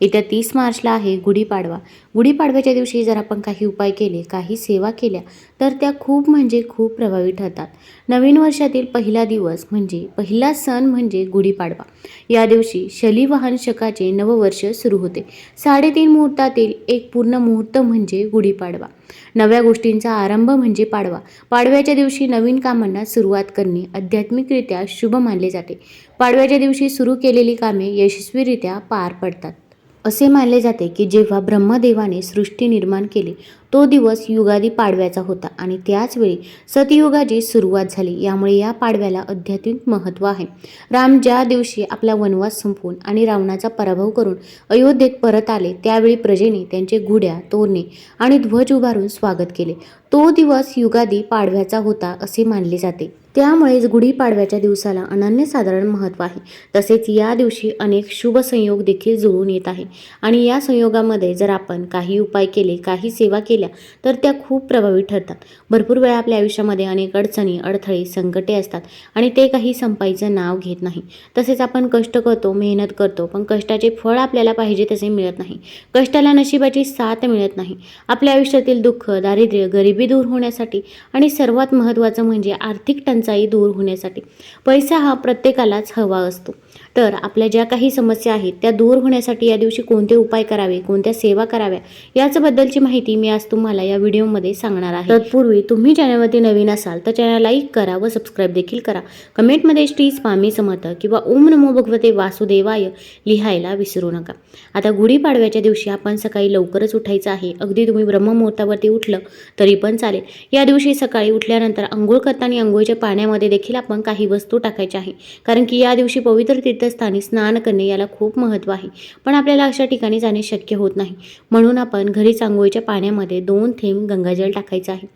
येत्या तीस मार्चला आहे गुढीपाडवा. गुढीपाडव्याच्या दिवशी जर आपण काही उपाय केले काही सेवा केल्या तर त्या खूप म्हणजे खूप प्रभावी ठरतात. नवीन वर्षातील पहिला दिवस म्हणजे पहिला सण म्हणजे गुढीपाडवा. या दिवशी शलिवाहन शकाचे नववर्ष सुरू होते. साडेतीन मुहूर्तातील एक पूर्ण मुहूर्त म्हणजे गुढीपाडवा. नव्या गोष्टींचा आरंभ म्हणजे पाडवा. पाडव्याच्या दिवशी नवीन कामांना सुरुवात करणे आध्यात्मिकरित्या शुभ मानले जाते. पाडव्याच्या दिवशी सुरू केलेली कामे यशस्वीरित्या पार पडतात. असे मानले जाते की जेव्हा ब्रह्मदेवाने सृष्टी निर्माण केली तो दिवस युगादी पाडव्याचा होता आणि त्याचवेळी सतयुगाची सुरुवात झाली. यामुळे या पाडव्याला आध्यात्मिक महत्त्व आहे. राम ज्या दिवशी आपला वनवास संपवून आणि रावणाचा पराभव करून अयोध्येत परत आले त्यावेळी प्रजेने त्यांचे घुड्या तोरणे आणि ध्वज उभारून स्वागत केले. तो दिवस युगादी पाडव्याचा होता असे मानले जाते. त्यामुळेच गुढीपाडव्याच्या दिवसाला अनन्यसाधारण महत्त्व आहे. तसेच या दिवशी अनेक शुभ संयोग देखील जुळून येत आहे. आणि या संयोगामध्ये जर आपण काही उपाय केले काही सेवा केल्या तर त्या खूप प्रभावी ठरतात. भरपूर वेळा आपल्या आयुष्यामध्ये अनेक अडचणी अडथळे संकटे असतात आणि ते काही संपाईचं नाव घेत नाही. तसेच आपण कष्ट करतो मेहनत करतो पण कष्टाचे फळ आपल्याला पाहिजे तसे मिळत नाही. कष्टाला नशिबाची साथ मिळत नाही. आपल्या आयुष्यातील दुःख दारिद्र्य गरिबी दूर होण्यासाठी आणि सर्वात महत्त्वाचं म्हणजे आर्थिक टंचाई दूर होण्यासाठी. पैसा हा प्रत्येकालाच हवा असतो. तर आपल्या ज्या काही समस्या आहेत त्या दूर होण्यासाठी या दिवशी कोणते उपाय करावे कोणत्या सेवा कराव्या याचबद्दलची माहिती मी आज तुम्हाला या व्हिडिओमध्ये सांगणार आहे. तत्पूर्वी तुम्ही चॅनलवरती नवीन असाल तर चॅनल लाईक करा व सबस्क्राईब देखील करा. कमेंटमध्ये श्री स्वामी समर्थ किंवा ओम नमो भगवते वासुदेवाय लिहायला विसरू नका. आता गुढीपाडव्याच्या दिवशी आपण सकाळी लवकरच उठायचं आहे. अगदी तुम्ही ब्रह्ममुहूर्तावरती उठलं तरी पण चालेल. या दिवशी सकाळी उठल्यानंतर आंघोळ करताना आंघोळीच्या पाण्यामध्ये देखील आपण काही वस्तू टाकायच्या आहे कारण की या दिवशी पवित्र तीर्थस्थानी स्नान करणे याला खूप महत्त्व आहे. पण आपल्याला अशा ठिकाणी जाणे शक्य होत नाही. म्हणून आपण घरीच आंघोळीच्या पाण्यामध्ये दोन थेंब गंगाजल टाकायचं आहे.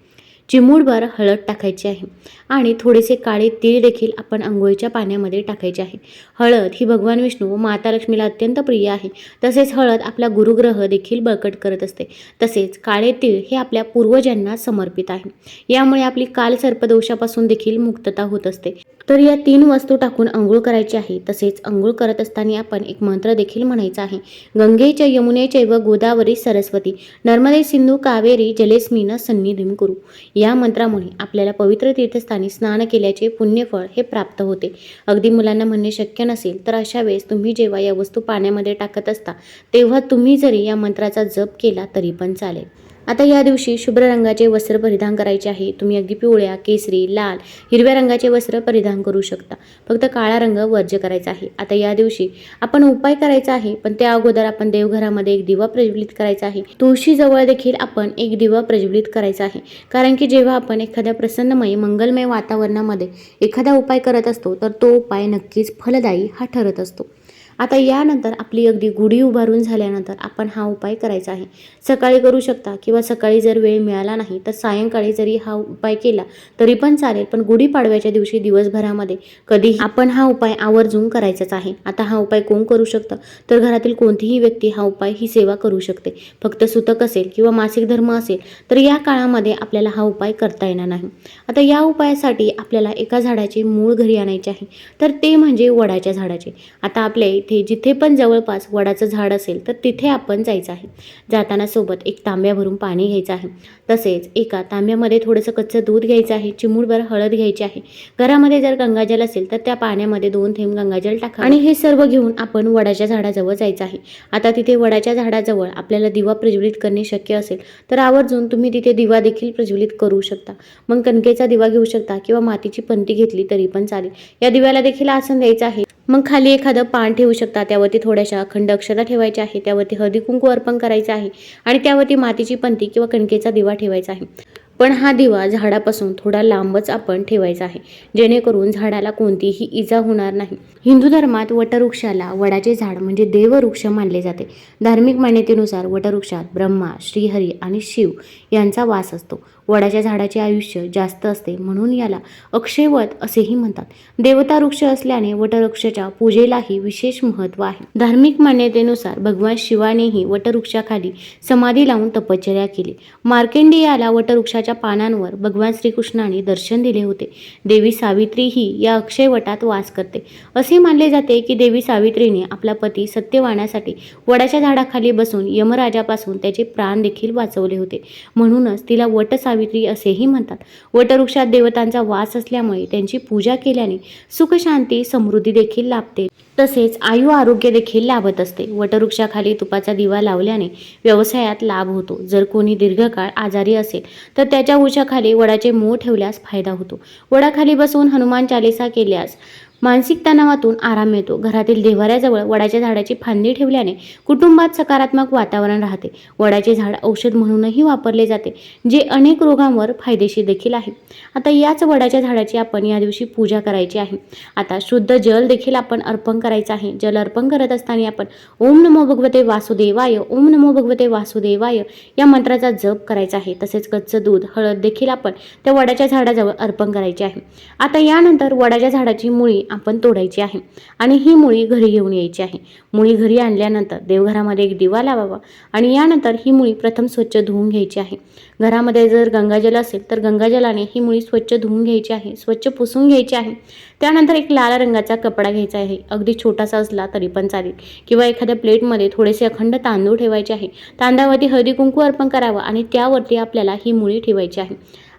चिमूडभर हळद टाकायची आहे. आणि थोडेसे काळे तीळ देखील आपण आंघोळीच्या पाण्यामध्ये टाकायचे आहे. हळद ही भगवान विष्णू व माता लक्ष्मीला अत्यंत प्रिय आहे. तसेच हळद आपला गुरुग्रह देखील बळकट करत असते. तसेच काळे तीळ हे आपल्या पूर्वजांना समर्पित आहे. यामुळे आपली काल सर्पदोषापासून देखील मुक्तता होत असते. तर या तीन वस्तू टाकून आंघोळ करायची आहे. तसेच आंघोळ करत असताना आपण एक मंत्र देखील म्हणायचा आहे. गंगेच्या यमुनेचे व गोदावरी सरस्वती नर्मदे सिंधू कावेरी जलेस्मीन सन्निधिम करू. या मंत्रामुळे आपल्याला पवित्र तीर्थस्थानी स्नान केल्याचे पुण्यफळ हे प्राप्त होते. अगदी मुलांना म्हणणे शक्य नसेल तर अशा वेळेस तुम्ही जेव्हा या वस्तू पाण्यामध्ये टाकत असता तेव्हा तुम्ही जरी या मंत्राचा जप केला तरी पण चालेल. आता या दिवशी शुभ्र रंगाचे वस्त्र परिधान करायचे आहे. तुम्ही अगदी पिवळ्या केसरी लाल हिरव्या रंगाचे वस्त्र परिधान करू शकता. फक्त काळा रंग वर्ज्य करायचा आहे. आता या दिवशी आपण उपाय करायचा आहे पण त्या अगोदर आपण देवघरामध्ये एक दिवा प्रज्वलित करायचा आहे. तुळशीजवळ देखील आपण एक दिवा प्रज्वलित करायचा आहे. कारण की जेव्हा आपण एखाद्या प्रसन्नमय मंगलमय वातावरणामध्ये एखादा उपाय करत असतो तर तो उपाय नक्कीच फलदायी हा ठरत असतो. आता यानंतर आपली अगदी गुढी उभारून झाल्यानंतर आपण हा उपाय करायचा आहे. सकाळी करू शकता किंवा सकाळी जर वेळ मिळाला नाही तर सायंकाळी जरी हा उपाय केला तरी पण चालेल. पण गुढीपाडव्याच्या दिवशी दिवसभरामध्ये कधीही आपण हा उपाय आवर्जून करायचाच आहे. आता हा उपाय कोण करू शकतं? तर घरातील कोणतीही व्यक्ती हा उपाय ही सेवा करू शकते. फक्त सुतक असेल किंवा मासिक धर्म असेल तर या काळामध्ये आपल्याला हा उपाय करता येणार नाही. आता या उपायासाठी आपल्याला एका झाडाचे मूळ घरी आणायचे आहे. तर ते म्हणजे वडाच्या झाडाचे. आता आपले इथे जिथे पण जवळपास वडाचं झाड असेल तर तिथे आपण जायचं आहे. जाताना सोबत एक तांब्या भरून पाणी घ्यायचं आहे. तसेच एका तांब्यामध्ये थोडंसं कच्चं दूध घ्यायचं आहे चिमूडभर हळद घ्यायची आहे. घरामध्ये जर गंगाजल असेल तर त्या पाण्यामध्ये दोन थेंब गंगाजल टाका आणि हे सर्व घेऊन आपण वडाच्या झाडाजवळ जायचं आहे. आता तिथे वडाच्या झाडाजवळ आपल्याला दिवा प्रज्वलित करणे शक्य असेल तर आवर्जून तुम्ही तिथे दिवा देखील प्रज्वलित करू शकता. मग कणकेचा दिवा घेऊ शकता किंवा मातीची पंती घेतली तरी पण चालेल. या दिव्याला देखील आसन द्यायचं आहे. मग खाली एखादं पान ठेवू शकता. त्यावरती थोड्याशा अखंड अक्षरा ठेवायच्या आहे त्यावरती हळदी कुंकू अर्पण करायचं आहे. आणि त्यावरती मातीची पंती किंवा कणकेचा दिवा ठेवायचा आहे. पण हा दिवा झाडापासून थोडा लांबच आपण ठेवायचा आहे. जेणेकरून झाडाला कोणतीही इजा होणार नाही. हिंदू धर्मात वटवृक्षाला वडाचे झाड म्हणजे देववृक्ष मानले जाते. धार्मिक मान्यतेनुसार वटवृक्षात ब्रह्मा श्रीहरी आणि शिव यांचा वास असतो. वडाच्या झाडाचे आयुष्य जास्त असते म्हणून याला अक्षयवत असेही म्हणतात. देवता वृक्ष असल्याने वटवृक्षाच्या पूजेलाही विशेष महत्त्व आहे. धार्मिक मान्यतेनुसार भगवान शिवानेही वटवृक्षाखाली समाधी लावून तपश्चर्या केली. मार्केंडेयाला वटवृक्षाच्या पानांवर भगवान श्रीकृष्णाने दर्शन दिले होते. देवी सावित्री ही या अक्षयवटात वास करते. असे मानले जाते की देवी सावित्रीने आपला पती सत्यवानासाठी वडाच्या झाडाखाली बसून यमराजापासून त्याचे प्राण देखील वाचवले होते. म्हणूनच तिला वट सावित्री असेही म्हणतात. वटवृक्षात देवतांचा वास असल्यामुळे त्यांची पूजा केल्याने सुखशांती समृद्धी देखील लाभते. तसेच आयु आरोग्य देखील लाभत असते. वटवृक्षाखाली तुपाचा दिवा लावल्याने व्यवसायात लाभ होतो. जर कोणी दीर्घकाळ आजारी असेल तर त्याच्या उशाखाली वडाचे मोह ठेवल्यास फायदा होतो. वडाखाली बसून हनुमान चालिसा केल्यास मानसिक तणावातून आराम मिळतो. घरातील देव्हाऱ्याजवळ वडाच्या झाडाची फांदी ठेवल्याने कुटुंबात सकारात्मक वातावरण राहते. वडाचे झाड औषध म्हणूनही वापरले जाते जे अनेक रोगांवर फायदेशीर देखील आहे. आता याच वडाच्या झाडाची आपण या दिवशी पूजा करायची आहे. आता शुद्ध जल देखील आपण अर्पण करायचं आहे. जल अर्पण करत असताना आपण ओम नमो भगवते वासुदेवाय ओम नमो भगवते वासुदेवाय या मंत्राचा जप करायचा आहे. तसेच कच्चं दूध हळद देखील आपण त्या वडाच्या झाडाजवळ अर्पण करायचे आहे. आता यानंतर वडाच्या झाडाची मुळी आपण तोडायची आहे. आणि ही मुळी घरी घेऊन यायची आहे. मुळी घरी आणल्यानंतर देवघरामध्ये एक दिवा लावावा आणि यानंतर ही मुळी प्रथम स्वच्छ धुवून घ्यायची आहे. घरामध्ये जर गंगाजल असेल तर गंगाजलाने ही मुळी स्वच्छ धुवून घ्यायची आहे स्वच्छ पुसून घ्यायची आहे. त्यानंतर एक लाल रंगाचा कपडा घ्यायचा आहे. अगदी छोटासा असला तरी पण चालेल. किंवा एखाद्या प्लेटमध्ये थोडेसे अखंड तांदूळ ठेवायचे आहे. तांदळावरती हळदी कुंकू अर्पण करावं आणि त्यावरती आपल्याला ही मुळी ठेवायची आहे.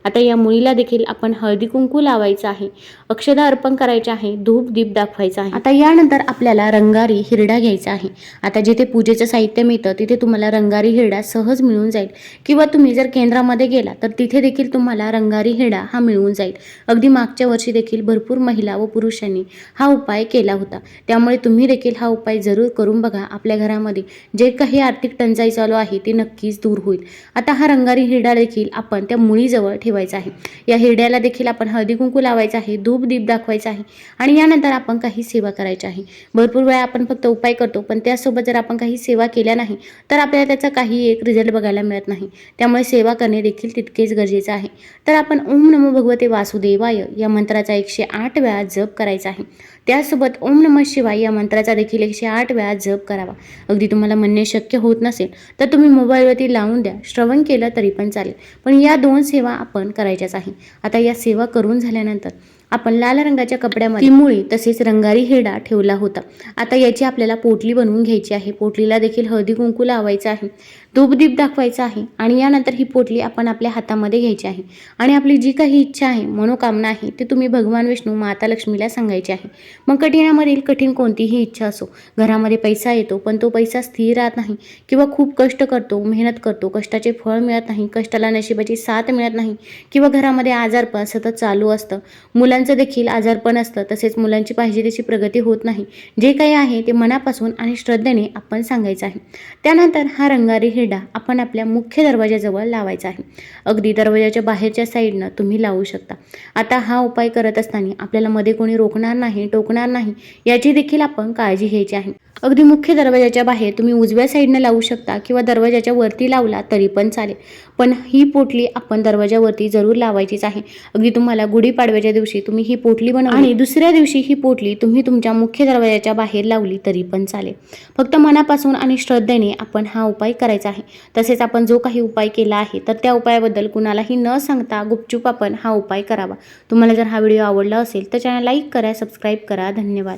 आता या मुलीला देखील आपण हळदी कुंकू लावायचं आहे. अक्षदा अर्पण करायचे आहे धूप दीप दाखवायचा आहे. आता यानंतर आपल्याला रंगारी हिरडा घ्यायचा आहे. आता जिथे पूजेचं साहित्य मिळतं तिथे तुम्हाला रंगारी हिरडा सहज मिळून जाईल. किंवा तुम्ही जर केंद्रामध्ये गेला तर तिथे देखील तुम्हाला रंगारी हिरडा हा मिळून जाईल. अगदी मागच्या वर्षी देखील भरपूर महिला व पुरुषांनी हा उपाय केला होता. त्यामुळे तुम्ही देखील हा उपाय जरूर करून बघा आपल्या घरामध्ये. जे काही आर्थिक टंचाई चालू आहे ते नक्कीच दूर होईल. आता हा रंगारी हिरडा देखील आपण त्या मुळीजवळ ठेवायचा आहे. या हिरड्याला देखील आपण हळदी कुंकू लावायचं आहे धूप दीप दाखवायचा आहे आणि यानंतर आपण काही सेवा करायची आहे. भरपूर वेळा आपण फक्त उपाय करतो पण त्यासोबत जर आपण काही सेवा केल्या नाही तर आपल्याला त्याचा काही एक रिझल्ट बघायला मिळत नाही. त्यामुळे सेवा करणे देखील तितकेच गरजेचं आहे. तर आपण ओम नमो भगवते वासुदेवाय या मंत्राचा एकशे आठ वेळा जप करायचा आहे. त्यासोबत ओम नमः शिवाय या मंत्राचा देखील एकशे आठ वेळा जप करावा. अगदी तुम्हाला म्हणणे शक्य होत नसेल तर तुम्ही मोबाईलवरती लावून द्या. श्रवण केलं तरी पण चालेल. पण या दोन सेवा आपण करायच्याच आहे. आता या सेवा करून झाल्यानंतर आपण लाल रंगाच्या कपड्यामध्ये मुळी तसेच रंगारी हेडा ठेवला होता. आता याची आपल्याला पोटली बनवून घ्यायची आहे. पोटलीला देखील हळदी कुंकू लावायचं आहे. धूपदीप दाखवायचा आहे आणि यानंतर ही पोटली आपण आपल्या हातामध्ये घ्यायची आहे. आणि आपली जी काही इच्छा आहे मनोकामना आहे ती तुम्ही भगवान विष्णू माता लक्ष्मीला सांगायची आहे. मग कठीणामधील कठीण कोणतीही इच्छा असो घरामध्ये पैसा येतो पण तो पैसा स्थिर राहत नाही किंवा खूप कष्ट करतो मेहनत करतो कष्टाचे फळ मिळत नाही कष्टाला नशिबाची साथ मिळत नाही किंवा घरामध्ये आजारपण सतत चालू असतं. मुलां मुलांचं देखील आजारपण असतं तसेच मुलांची पाहिजे तशी प्रगती होत नाही. जे काही आहे ते मनापासून आणि श्रद्धेने आपण सांगायचं आहे. त्यानंतर हा रंगारी हिरडा आपण आपल्या मुख्य दरवाजाजवळ लावायचा आहे. अगदी दरवाजाच्या बाहेरच्या साईडनं तुम्ही लावू शकता. आता हा उपाय करत असताना आपल्याला मध्ये कोणी रोखणार नाही टोकणार नाही याची देखील आपण काळजी घ्यायची आहे. अगदी मुख्य दरवाजाच्या बाहेर तुम्ही उजव्या साईडनं लावू शकता किंवा दरवाजाच्या वरती लावला तरी पण चालेल. पण ही पोटली आपण दरवाजावरती जरूर लावायचीच आहे. अगदी तुम्हाला गुढीपाडव्याच्या दिवशी तुम्ही ही पोटली बनवली. आणि दुसऱ्या दिवशी ही पोटली तुम्ही तुमच्या मुख्य दरवाजाच्या बाहेर लावली तरी पण चालेल. फक्त मनापासून आणि श्रद्धेने आपण हा उपाय करायचा आहे. तसेच आपण जो काही उपाय केला आहे तर त्या उपायाबद्दल कुणालाही न सांगता गुपचूप आपण हा उपाय करावा. तुम्हाला जर हा व्हिडिओ आवडला असेल तर चॅनल लाईक करा सबस्क्राईब करा. धन्यवाद.